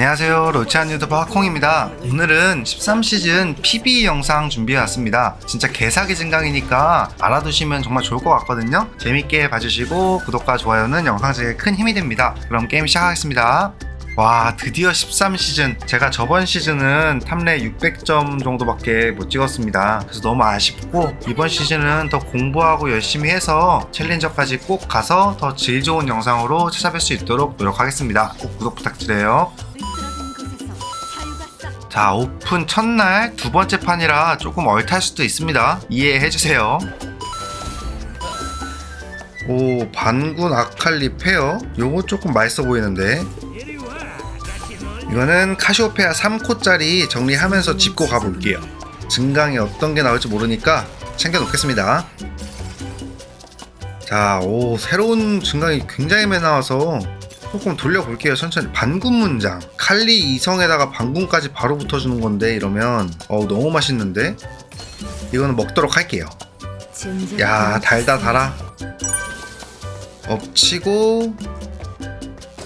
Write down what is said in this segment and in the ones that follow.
안녕하세요. 로치한 유튜버 하콩입니다. 오늘은 13시즌 PB 영상 준비해왔습니다. 진짜 개사기 증강이니까 알아두시면 정말 좋을 것 같거든요. 재밌게 봐주시고 구독과 좋아요는 영상 제에 큰 힘이 됩니다. 그럼 게임 시작하겠습니다. 와 드디어 13시즌. 제가 저번 시즌은 탐레 600점 정도밖에 못 찍었습니다. 그래서 너무 아쉽고 이번 시즌은 더 공부하고 열심히 해서 챌린저까지 꼭 가서 더 질 좋은 영상으로 찾아뵐 수 있도록 노력하겠습니다. 꼭 구독 부탁드려요 자 오픈 첫날 두 번째 판이라 조금 얼탈 수도 있습니다. 이해해주세요. 오 반군 아칼리 페어? 요거 조금 맛있어 보이는데. 이거는 카시오페아 3코짜리 정리하면서 짚고 가볼게요. 증강이 어떤 게 나올지 모르니까 챙겨놓겠습니다. 자 오 새로운 증강이 굉장히 많이 나와서 조금 돌려볼게요. 천천히. 반군 문장. 칼리 이성에다가 반군까지 바로 붙어주는 건데 이러면. 어우 너무 맛있는데? 이거는 먹도록 할게요. 야 달다 달아. 엎치고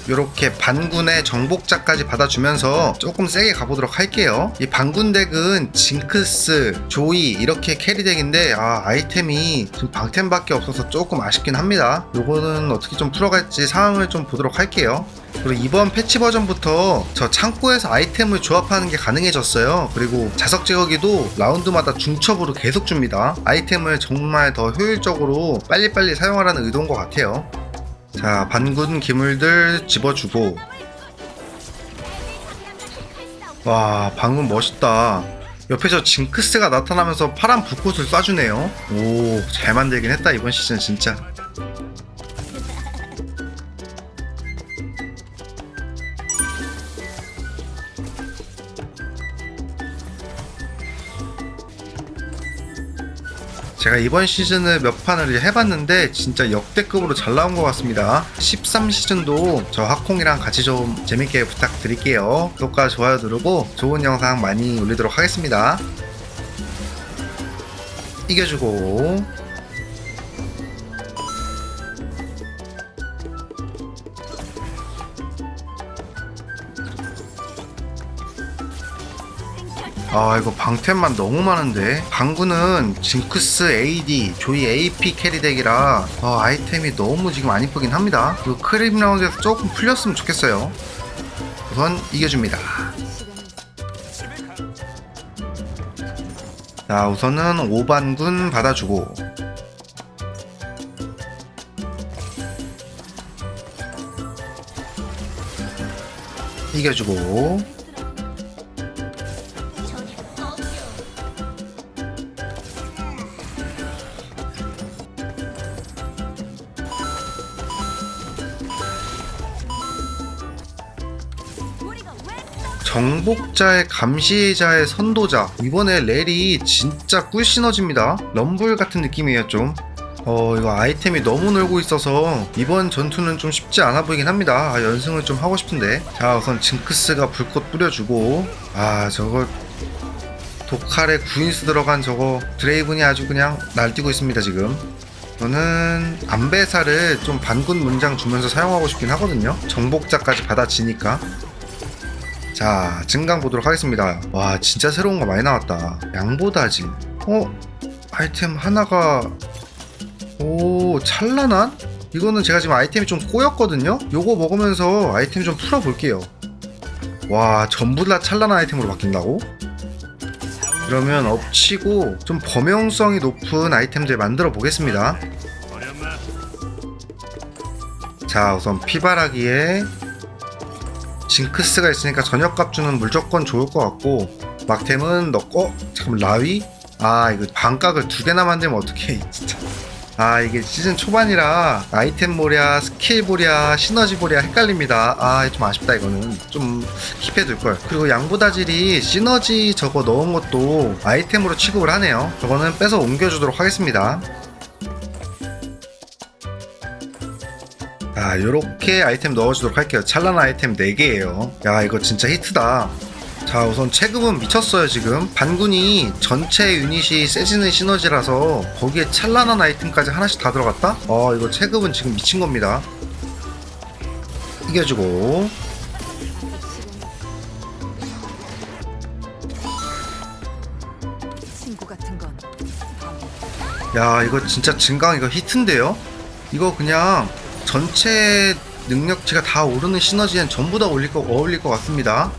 요렇게 반군의 정복자까지 받아주면서 조금 세게 가보도록 할게요 이 반군 덱은 징크스, 조이 이렇게 캐리 덱인데 아 아이템이 지금 방템밖에 없어서 조금 아쉽긴 합니다 요거는 어떻게 좀 풀어갈지 상황을 좀 보도록 할게요 그리고 이번 패치 버전부터 저 창고에서 아이템을 조합하는 게 가능해졌어요. 그리고 자석 제거기도 라운드마다 중첩으로 계속 줍니다. 아이템을 정말 더 효율적으로 빨리빨리 사용하라는 의도인 것 같아요. 자, 반군 기물들 집어주고. 와, 방금 멋있다. 옆에 저 징크스가 나타나면서 파란 불꽃을 쏴주네요. 오, 잘 만들긴 했다, 이번 시즌 진짜. 제가 이번 시즌을 몇 판을 해봤는데 진짜 역대급으로 잘 나온 것 같습니다. 13시즌도 저 하콩이랑 같이 좀 재밌게 부탁드릴게요. 구독과 좋아요 누르고 좋은 영상 많이 올리도록 하겠습니다. 이겨주고 아 이거 방템만 너무 많은데? 방구는 징크스 AD 조이 AP 캐리 덱이라 아, 아이템이 너무 지금 안 이쁘긴 합니다. 그리고 크림 라운드에서 조금 풀렸으면 좋겠어요. 우선 이겨줍니다. 자 우선은 5반군 받아주고. 이겨주고 정복자의 감시자의 선도자 이번에 렐이 진짜 꿀 시너지입니다 럼블 같은 느낌이에요 좀 어, 이거 아이템이 너무 늘고 있어서 이번 전투는 좀 쉽지 않아 보이긴 합니다. 아, 연승을 좀 하고 싶은데. 자, 우선 징크스가 불꽃 뿌려주고. 아, 저거 독칼에 구인수 들어간 저거 드레이븐이 아주 그냥 날뛰고 있습니다, 지금. 저는 안배사를 좀 반군 문장 주면서 사용하고 싶긴 하거든요. 정복자까지 받아지니까. 자, 증강 보도록 하겠습니다. 와, 진짜 새로운 거 많이 나왔다. 양보다진. 어? 아이템 하나가 오 찬란한? 이거는 제가 지금 아이템이 좀 꼬였거든요? 요거 먹으면서 아이템 좀 풀어볼게요 와 전부 다 찬란한 아이템으로 바뀐다고? 그러면 엎치고 좀 범용성이 높은 아이템들 만들어 보겠습니다 자 우선 피바라기에 징크스가 있으니까 저녁값 주는 무조건 좋을 것 같고 막템은 넣고 잠깐만 라위? 아 이거 반각을 두 개나 만들면 어떡해 진짜. 아 이게 시즌 초반이라 아이템 보랴 스킬 보랴 시너지 보랴 헷갈립니다. 아 좀 아쉽다 이거는. 좀 킵해둘걸. 그리고 양보다질이 시너지 저거 넣은 것도 아이템으로 취급을 하네요. 저거는 빼서 옮겨주도록 하겠습니다 자 이렇게 아이템 넣어주도록 할게요. 찬란 아이템 4개예요. 야 이거 진짜 히트다. 자 우선 체급은 미쳤어요 지금. 반군이 전체 유닛이 세지는 시너지라서 거기에 찬란한 아이템까지 하나씩 다 들어갔다? 어 이거 체급은 지금 미친 겁니다. 이겨주고. 야 이거 진짜 증강 이거 히트인데요? 이거 그냥 전체 능력치가 다 오르는 시너지엔 전부 다 올릴 거, 어울릴 것 같습니다.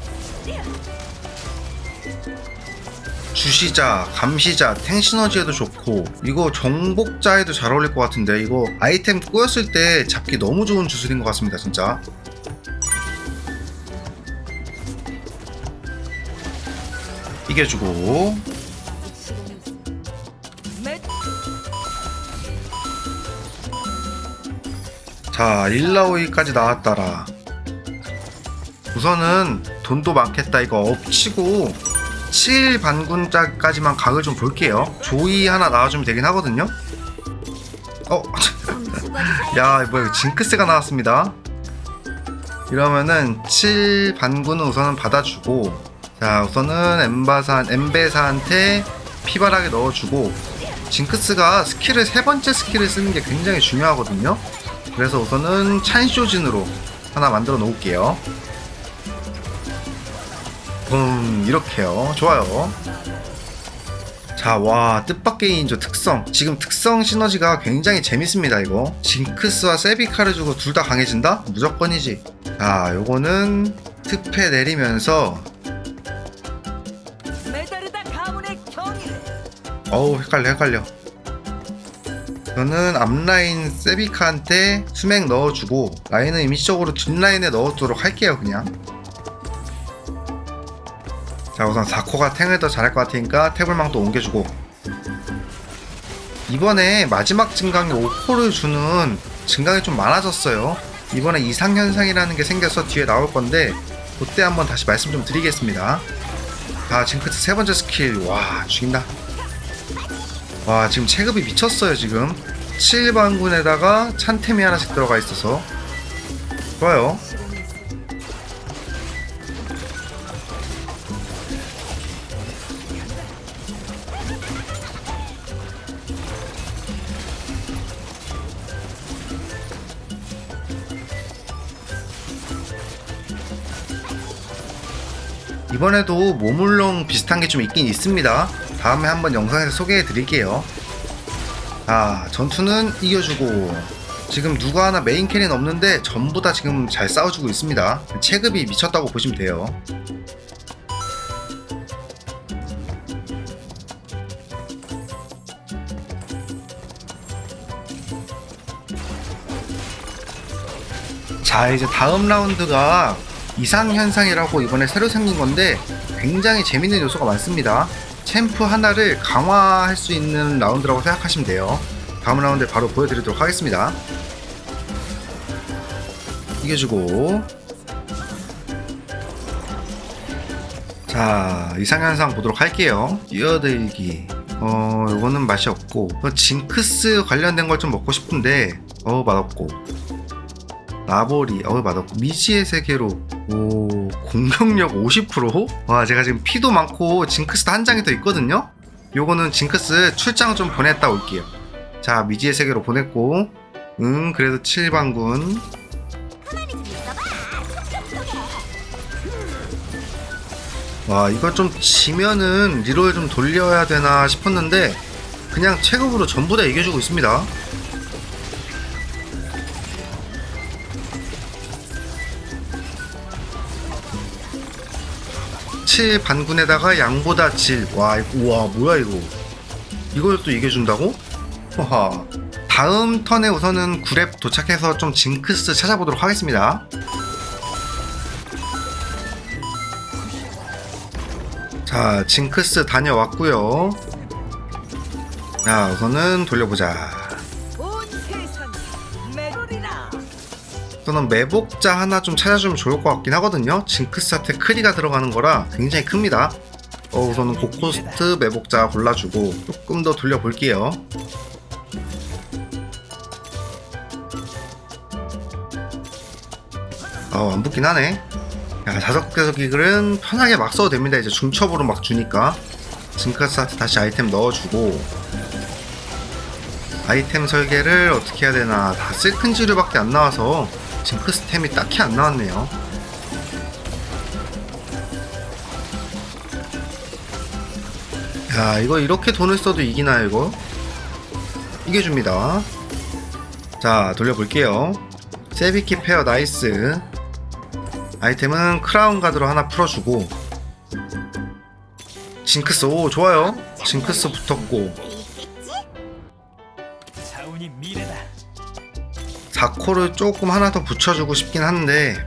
주시자, 감시자, 탱 시너지에도 좋고 이거 정복자에도 잘 어울릴 것 같은데 이거 아이템 꼬였을 때 잡기 너무 좋은 주술인 것 같습니다 진짜. 이겨주고 자 일라오이까지 나왔다라. 우선은 돈도 많겠다 이거 엎치고 7 반군자까지만 각을 좀 볼게요. 조이 하나 나와주면 되긴 하거든요. 어? 야 뭐야 징크스가 나왔습니다. 이러면은 7 반군은 우선은 받아주고 자 우선은 엠바산 엠베사한테 피바라게 넣어주고 징크스가 스킬을 세 번째 스킬을 쓰는 게 굉장히 중요하거든요 그래서 우선은 찬쇼진으로 하나 만들어 놓을게요 음 이렇게요 좋아요 자, 와, 뜻밖의 인조 특성. 지금 특성 시너지가 굉장히 재밌습니다, 이거. 징크스와 세비카를 주고 둘 다 강해진다? 무조건이지. 자, 요거는 특패 내리면서, 어우, 헷갈려, 헷갈려. 저는 앞라인 세비카한테 수맥 넣어주고, 라인은 임시적으로 뒷라인에 넣어두도록 할게요, 그냥. 자, 우선 4코가 탱을 더 잘할 것 같으니까 태블망도 옮겨주고, 이번에 마지막 증강에 5코를 주는 증강이 좀 많아졌어요. 이번에 이상현상이라는 게 생겨서 뒤에 나올 건데, 그때 한번 다시 말씀 좀 드리겠습니다. 아, 징크스 세 번째 스킬, 와, 죽인다. 와, 지금 체급이 미쳤어요, 지금. 7반군에다가 찬템이 하나씩 들어가 있어서. 좋아요. 이번에도 모물롱 비슷한 게 좀 있긴 있습니다. 다음에 한번 영상에서 소개해 드릴게요. 아, 전투는 이겨주고, 지금 누가 하나 메인 캐리는 없는데 전부 다 지금 잘 싸워주고 있습니다. 체급이 미쳤다고 보시면 돼요. 자, 이제 다음 라운드가 이상현상이라고 이번에 새로 생긴 건데 굉장히 재밌는 요소가 많습니다. 챔프 하나를 강화할 수 있는 라운드라고 생각하시면 돼요. 다음 라운드 바로 보여드리도록 하겠습니다. 이겨주고 자 이상현상 보도록 할게요. 뛰어들기 어 이거는 맛이 없고 어, 징크스 관련된 걸 좀 먹고 싶은데 어 맛없고 나보리 어우 맛없고 미지의 세계로. 오 공격력 50%? 와 제가 지금 피도 많고 징크스도 한 장이 더 있거든요? 요거는 징크스 출장 좀 보냈다 올게요. 자 미지의 세계로 보냈고. 음 그래도 7반군. 와 이거 좀 지면은 리롤 좀 돌려야 되나 싶었는데 그냥 체급으로 전부 다 이겨주고 있습니다 7 반군에다가 양보다 질. 와, 우와, 뭐야, 이거. 이걸 또 이겨준다고? 허하. 다음 턴에 우선은 9렙 도착해서 좀 징크스 찾아보도록 하겠습니다. 자, 징크스 다녀왔고요 자, 우선은 돌려보자. 저는 매복자 하나 좀 찾아주면 좋을 것 같긴 하거든요. 징크스한테 크리가 들어가는 거라 굉장히 큽니다. 어, 우선은 고코스트 매복자 골라주고 조금 더 돌려볼게요. 아, 안 붙긴 하네. 야, 자석대석 기글은 편하게 막 써도 됩니다. 이제 중첩으로 막 주니까. 징크스한테 다시 아이템 넣어주고 아이템 설계를 어떻게 해야 되나 다 실큰지류밖에 안 나와서 징크 스템이 딱히 안 나왔네요. 야 이거 이렇게 돈을 써도 이기나요 이거? 이겨줍니다. 자 돌려볼게요. 세비키 페어 나이스. 아이템은 크라운 가드로 하나 풀어주고. 징크스 오 좋아요. 징크스 붙었고 4코를 조금 하나 더 붙여주고 싶긴 한데.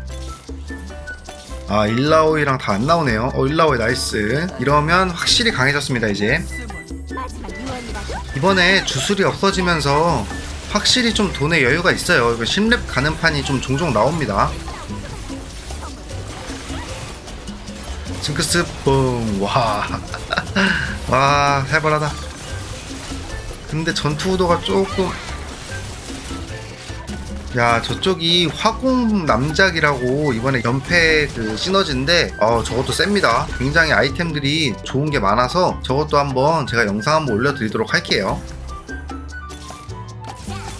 아 일라오이랑 다 안 나오네요. 어 일라오이 나이스. 이러면 확실히 강해졌습니다 이제. 이번에 주술이 없어지면서 확실히 좀 돈에 여유가 있어요. 이거 10렙 가는 판이 좀 종종 나옵니다. 징크스 뻥와. 와 살벌하다. 근데 전투 우도가 조금 야 저쪽이 화공 남작이라고 이번에 연패 그 시너지인데 어 저것도 셉니다. 굉장히 아이템들이 좋은 게 많아서 저것도 한번 제가 영상 한번 올려드리도록 할게요.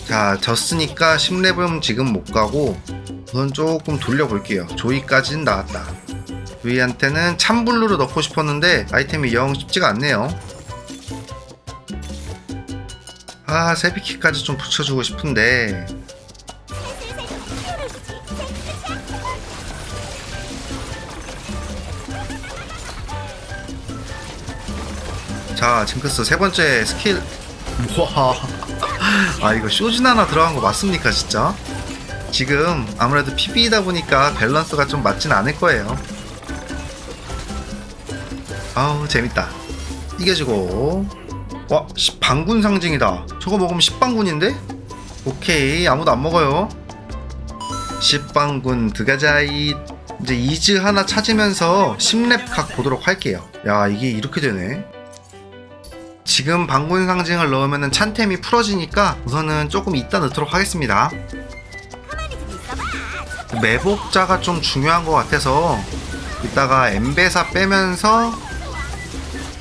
자 졌으니까 10렙은 지금 못 가고 우선 조금 돌려볼게요. 조이까지는 나왔다. 조이한테는 참블루를 넣고 싶었는데 아이템이 영 쉽지가 않네요. 아 세비키까지 좀 붙여주고 싶은데 자 징크스 세 번째 스킬. 와. 아 이거 쇼진 하나 들어간 거 맞습니까 진짜? 지금 아무래도 PB이다 보니까 밸런스가 좀 맞진 않을 거예요. 아우 재밌다. 이겨주고. 와 10방군 상징이다. 저거 먹으면 10방군인데? 오케이 아무도 안 먹어요. 10방군 드가자이. 이제 이즈 하나 찾으면서 10렙 각 보도록 할게요. 야 이게 이렇게 되네 지금 방군 상징을 넣으면 찬템이 풀어지니까 우선은 조금 이따 넣도록 하겠습니다. 매복자가 좀 중요한 것 같아서 이따가 엠베사 빼면서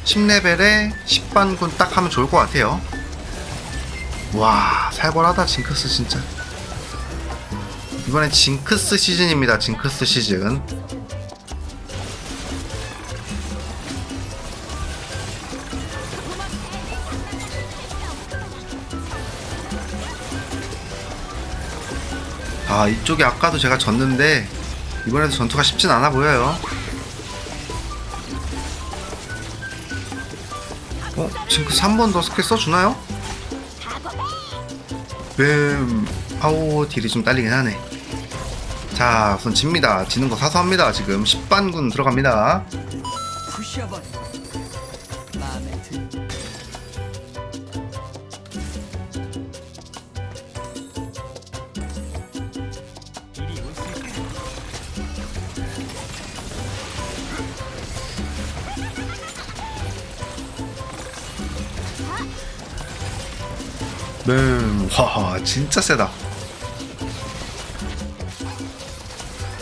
10레벨에 10반군 딱 하면 좋을 것 같아요. 와 살벌하다 징크스 진짜. 이번엔 징크스 시즌입니다. 징크스 시즌. 아 이쪽이 아까도 제가 졌는데 이번에도 전투가 쉽진 않아 보여요. 어? 징크스 한번더 스킬 써주나요? 뱀 아우 딜이 좀 딸리긴 하네. 자 우선 집니다. 지는 거 사소합니다. 지금 10반군 들어갑니다 뱀, 와, 진짜 세다.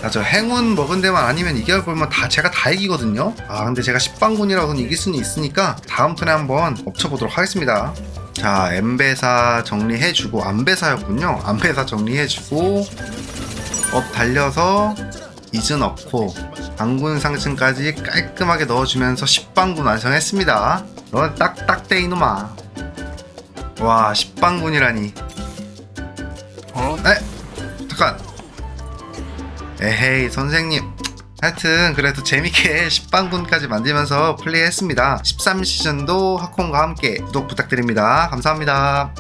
아, 저 행운 먹은 데만 아니면 이겨보면 다 제가 다 이기거든요. 아, 근데 제가 10방군이라고는 이길 수는 있으니까 다음 턴에 한번 엎쳐보도록 하겠습니다. 자, 엠베사 정리해주고, 안베사였군요. 안베사 정리해주고, 업 달려서 이즈 넣고, 방군 상층까지 깔끔하게 넣어주면서 10방군 완성했습니다. 넌 딱딱 대 이놈아. 와 10방군이라니. 어? 에? 잠깐. 에헤이 선생님. 하여튼 그래도 재밌게 10방군까지 만들면서 플레이했습니다. 13시즌도 하콘과 함께 구독 부탁드립니다. 감사합니다